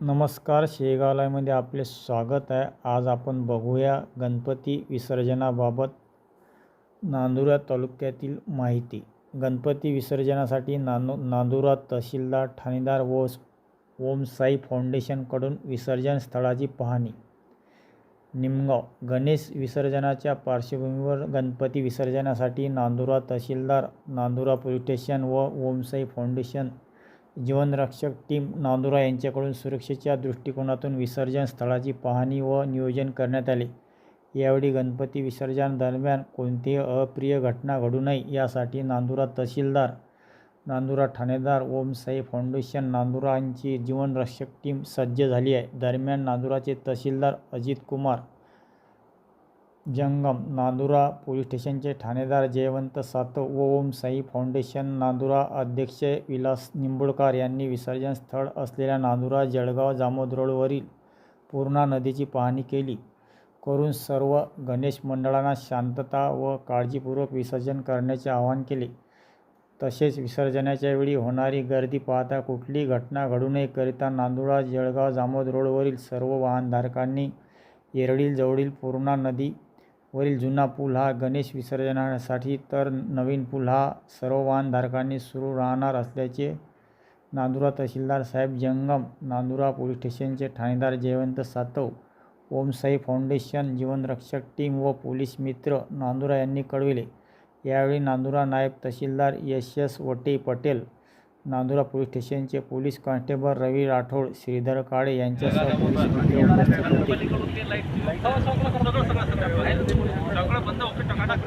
नमस्कार शेगावलायमध्ये आपले स्वागत आहे. आज आपण बघूया गणपती विसर्जनाबाबत नांदुरा तालुक्यातील माहिती. गणपती विसर्जनासाठी नानो नांदुरा तहसीलदार ठाणेदार व ओम साई फाउंडेशनकडून विसर्जन स्थळाची पाहणी. निमगाव गणेश विसर्जनाच्या पार्श्वभूमीवर गणपती विसर्जनासाठी नांदुरा तहसीलदार नांदुरा पोलीस स्टेशन व ओमसाई फाउंडेशन जीवनरक्षक टीम नांदुरा यांच्याकडून सुरक्षेच्या दृष्टिकोनातून विसर्जन स्थळाची पाहणी व नियोजन करण्यात आले. यावेळी गणपती विसर्जनादरम्यान कोणतीही अप्रिय घटना घडू नये यासाठी नांदुरा तहसीलदार नांदुरा ठाणेदार ओमसाई फाउंडेशन नांदुरांची जीवनरक्षक टीम सज्ज झाली आहे. दरम्यान नांदुराचे तहसीलदार अजित कुमार जंगम नांदुरा पोलीस स्टेशनचे ठाणेदार जयवंत सातव व ओम साई फाउंडेशन नांदुरा अध्यक्ष विलास निंबुळकर यांनी विसर्जन स्थळ असलेल्या नांदुरा जळगाव जामोद रोडवरील पूर्णा नदीची पाहणी केली. करून सर्व गणेश मंडळांना शांतता व काळजीपूर्वक विसर्जन करण्याचे आवाहन केले. तसेच विसर्जनाच्या वेळी होणारी गर्दी पाहता कुठलीही घटना घडू नये करिता नांदुरा जळगाव जामोद रोडवरील सर्व वाहनधारकांनी येरळील जवळील पूर्णा नदी वरील जुना पूल हा गणेश विसर्जनासाठी तर नवीन पूल हा सर्व वाहनधारकांनी सुरू राहणार असल्याचे नांदुरा तहसीलदार साहेब जंगम नांदुरा पोलीस स्टेशनचे ठाणेदार जयवंत सातव ओमसाई फाउंडेशन जीवनरक्षक टीम व पोलीस मित्र नांदुरा यांनी कळविले. यावेळी नांदुरा नायब तहसीलदार यश एस वटे पटेल नांदुरा पोलीस स्टेशनचे पोलीस कॉन्स्टेबल रवी राठोड श्रीधर काळे यांच्यासह पोलीस मित्र उपस्थित होते सगळं बंद ओके टकाटक